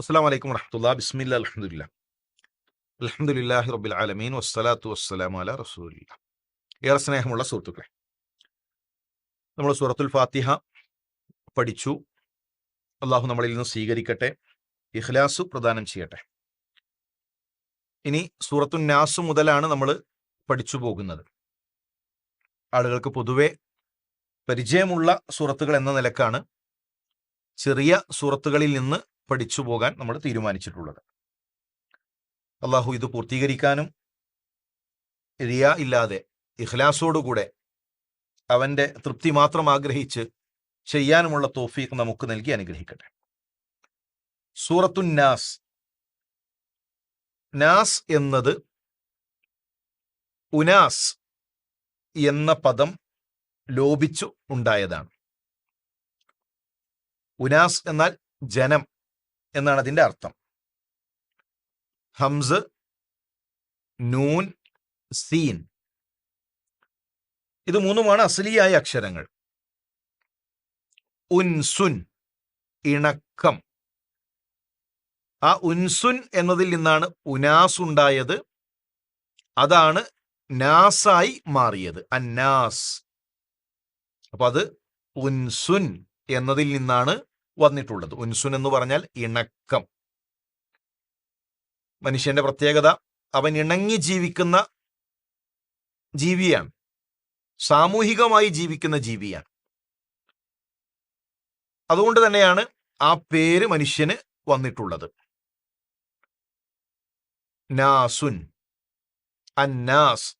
അസ്സാം വലൈക്കും വറഹമുല്ല ബിസ്മില്ല അലഹമുല്ല അലഹമുല്ലാഹി റബ്ബിൽ ആലമീൻ. വസ്സലാത്തു വസ്സലാം അല റസൂലില്ല. ഏറെ സ്നേഹമുള്ള സുഹൃത്തുക്കളെ നമ്മൾ സൂറത്തുൽ ഫാത്തിഹ പഠിച്ചു. അള്ളാഹു നമ്മളിൽ നിന്ന് സ്വീകരിക്കട്ടെ ഇഖ്ലാസു പ്രദാനം ചെയ്യട്ടെ. ഇനി സൂറത്തു നാസു മുതലാണ് നമ്മൾ പഠിച്ചു പോകുന്നത്. ആളുകൾക്ക് പൊതുവെ പരിചയമുള്ള സൂറത്തുകൾ എന്ന നിലക്കാണ് ചെറിയ സൂറത്തുകളിൽ നിന്ന് പഠിച്ചു പോകാൻ നമ്മൾ തീരുമാനിച്ചിട്ടുള്ളത്. അള്ളാഹു ഇത് പൂർത്തീകരിക്കാനും റിയ ഇല്ലാതെ ഇഖ്ലാസോടുകൂടെ അവന്റെ തൃപ്തി മാത്രം ആഗ്രഹിച്ച് ചെയ്യാനുമുള്ള തോഫീഖ് നമുക്ക് നൽകി അനുഗ്രഹിക്കട്ടെ. സൂറത്തു നാസ് നാസ് എന്നത് ഉനാസ് എന്ന പദം ലോപിച്ചു ഉണ്ടായതാണ്. ഉനാസ് എന്നാൽ ജനം. എന്നാണ് അതിന്റെ അർത്ഥം. ഹംസ് നൂൻ സീൻ. ഇത് മൂന്നുമാണ് അസലിയായ അക്ഷരങ്ങൾ. ഉൻസുൻ ഇണക്കം. ആ ഉൻസുൻ എന്നതിൽ നിന്നാണ് ഉനാസ് ഉണ്ടായത് അതാണ് നാസായി മാറിയത്. അന്നാസ്. അപ്പൊ അത് ഉൻസുൻ എന്നതിൽ നിന്നാണ് വന്നിട്ടുള്ളത്. ഉൻസുൻ എന്ന് പറഞ്ഞാൽ ഇണക്കം. മനുഷ്യന്റെ പ്രത്യേകത അവൻ ഇണങ്ങി ജീവിക്കുന്ന ജീവിയാണ്. സാമൂഹികമായി ജീവിക്കുന്ന ജീവിയാണ്. അതുകൊണ്ട് തന്നെയാണ് ആ പേര് മനുഷ്യന് വന്നിട്ടുള്ളത്. നാസുൻ. അന്നാസ്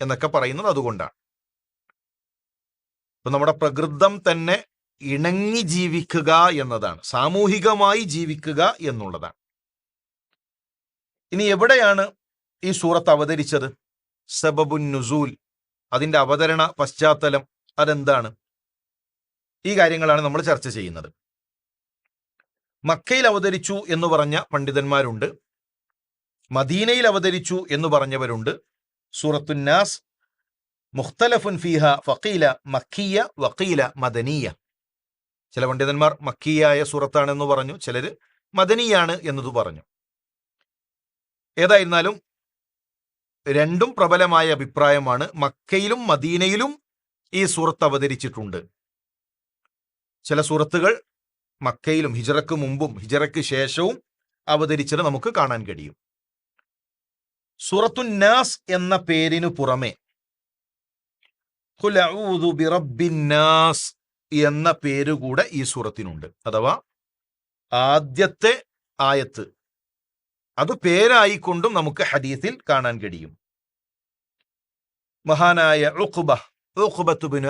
എന്നൊക്കെ പറയുന്നത് അതുകൊണ്ടാണ്. ഇപ്പൊ നമ്മുടെ പ്രകൃതം തന്നെ ഇണങ്ങി ജീവിക്കുക എന്നതാണ്. സാമൂഹികമായി ജീവിക്കുക എന്നുള്ളതാണ്. ഇനി എവിടെയാണ് ഈ സൂറത്ത് അവതരിച്ചത്? സബബുൻ നുസൂൽ. അതിന്റെ അവതരണ പശ്ചാത്തലം അതെന്താണ്? ഈ കാര്യങ്ങളാണ് നമ്മൾ ചർച്ച ചെയ്യുന്നത്. മക്കയിൽ അവതരിച്ചു എന്ന് പറഞ്ഞ പണ്ഡിതന്മാരുണ്ട്. മദീനയിൽ അവതരിച്ചു എന്ന് പറഞ്ഞവരുണ്ട്. സൂറത്തുന്നാസ് മുഖ്തലഫുൻ ഫീഹ ഫക്കീല മക്കിയ വക്കീല മദനീയ. ചില പണ്ഡിതന്മാർ മക്കിയായ സൂറത്താണെന്ന് പറഞ്ഞു ചിലർ മദനിയാണ് എന്നത് പറഞ്ഞു. ഏതായിരുന്നാലും രണ്ടും പ്രബലമായ അഭിപ്രായമാണ്. മക്കയിലും മദീനയിലും ഈ സൂറത്ത് അവതരിച്ചിട്ടുണ്ട്. ചില സൂറത്തുകൾ മക്കയിലും ഹിജറക്ക് മുമ്പും ഹിജറക്ക് ശേഷവും അവതരിച്ചത് നമുക്ക് കാണാൻ കഴിയും. സൂറത്തുന്നാസ് എന്ന പേരിനു പുറമെ എന്ന പേരുകൂടെ ഈ സൂറത്തിനുണ്ട്. അഥവാ ആദ്യത്തെ ആയത്ത്. അത് പേരായിക്കൊണ്ടും നമുക്ക് ഹദീസിൽ കാണാൻ കഴിയും. മഹാനായ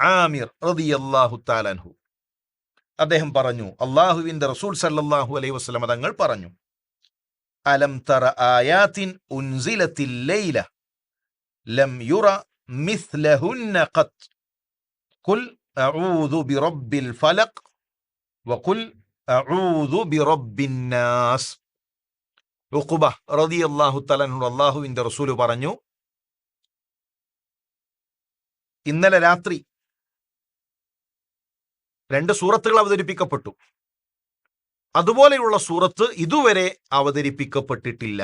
ആമിർ റളിയല്ലാഹു താലൻഹു അദ്ദേഹം പറഞ്ഞു അള്ളാഹുവിന്റെ റസൂൽ സല്ലാഹു അലൈഹി വസല്ലം തങ്ങൾ പറഞ്ഞു അലം തറ ആയാത്തിൻ ലം യുറ മിസ്ലഹുന്ന കുൽ അഊദു برب ഫലഖ് വഖുൽ അഊദു ബിറബ്ബിൻ നാസ് ഉഖുബ റളിയല്ലാഹു തആല അള്ളാഹുവിന്റെ റസൂൽ പറഞ്ഞു ഇന്നലെ രാത്രി രണ്ട് സൂറത്തുകൾ അവതരിപ്പിക്കപ്പെട്ടു. അതുപോലെയുള്ള സൂറത്ത് ഇതുവരെ അവതരിപ്പിക്കപ്പെട്ടിട്ടില്ല.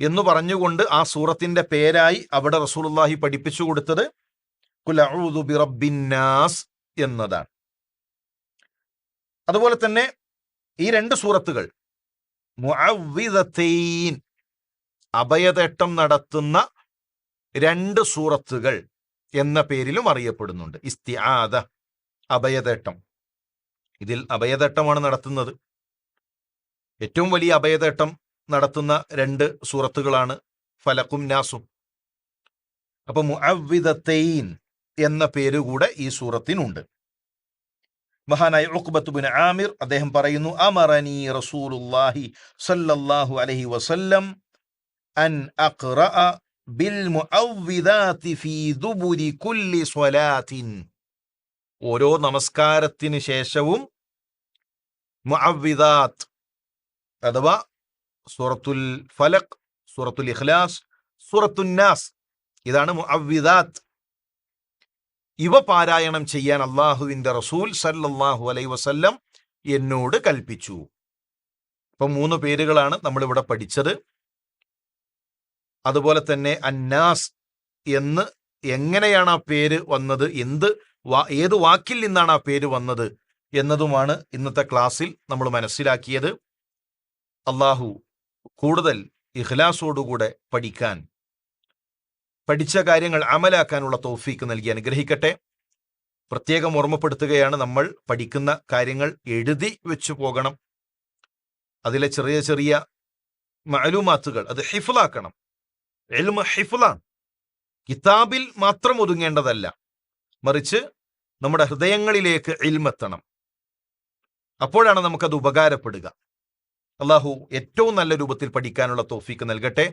എന്ന് പറഞ്ഞുകൊണ്ട് ആ സൂറത്തിന്റെ പേരായി അവിടെ റസൂലുള്ളാഹി പഠിപ്പിച്ചു കൊടുത്തത് ബിറബിന്നാസ് എന്നതാണ്. അതുപോലെ തന്നെ ഈ രണ്ട് സൂറത്തുകൾ അഭയതേട്ടം നടത്തുന്ന രണ്ട് സൂറത്തുകൾ എന്ന പേരിലും അറിയപ്പെടുന്നുണ്ട്. ഇസ്തിആദ അഭയതേട്ടം. ഇതിൽ അഭയതേട്ടമാണ് നടത്തുന്നത്. ഏറ്റവും വലിയ അഭയതേട്ടം നടത്തുന്ന രണ്ട് സൂറത്തുകളാണ് ഫലക്കും നാസും. അപ്പൊ മുഅവിദത്തൈൻ എന്ന പേരുകൂടെ ഈ സൂറത്തിനുണ്ട്. മഹാനായ ഉഖ്ബത്തുബിൻ ആമിർ അദ്ദേഹം പറയുന്നു അമറനി റസൂലുള്ളാഹി സല്ലല്ലാഹു അലൈഹി വസല്ലം അൻ അഖ്റഅ ബിൽ മുഅവ്വിദാതി ഫീ ദുബുരി കുല്ലി സ്വലാത്തിൻ. ഓരോ നമസ്കാരത്തിന് ശേഷവും മുഅവ്വിദാത്ത് അഥവാ സൂറത്തുൽ ഫലഖ് സൂറത്തുൽ ഇഖ്ലാസ് സൂറത്തുൽ നാസ് ഇതാണ് മുഅവ്വിദാത്ത്. ഇവ പാരായണം ചെയ്യാൻ അള്ളാഹുവിന്റെ റസൂൽ സല്ലല്ലാഹു അലൈ വസല്ലം എന്നോട് കൽപ്പിച്ചു. ഇപ്പൊ മൂന്ന് പേരുകളാണ് നമ്മൾ ഇവിടെ പഠിച്ചത്. അതുപോലെ തന്നെ അന്നാസ് എന്ന് എങ്ങനെയാണ് ആ പേര് വന്നത് എന്ത് ഏത് വാക്കിൽ നിന്നാണ് ആ പേര് വന്നത് എന്നതുമാണ് ഇന്നത്തെ ക്ലാസ്സിൽ നമ്മൾ മനസ്സിലാക്കിയത്. അള്ളാഹു കൂടുതൽ ഇഖ്ലാസോടുകൂടെ പഠിക്കാൻ പഠിച്ച കാര്യങ്ങൾ അമലാക്കാനുള്ള തോഫീക്ക് നൽകി അനുഗ്രഹിക്കട്ടെ. പ്രത്യേകം ഓർമ്മപ്പെടുത്തുകയാണ് നമ്മൾ പഠിക്കുന്ന കാര്യങ്ങൾ എഴുതി വെച്ചു പോകണം. അതിലെ ചെറിയ ചെറിയ മാലുമാത്തുകൾ അത് ഹിഫ്ലാക്കണം എൽമ ഹിഫ്ലാണ് കിതാബിൽ മാത്രം ഒതുങ്ങേണ്ടതല്ല. മറിച്ച് നമ്മുടെ ഹൃദയങ്ങളിലേക്ക് എൽമെത്തണം. അപ്പോഴാണ് നമുക്കത് ഉപകാരപ്പെടുക. അള്ളാഹു ഏറ്റവും നല്ല രൂപത്തിൽ പഠിക്കാനുള്ള തോഫീക്ക് നൽകട്ടെ.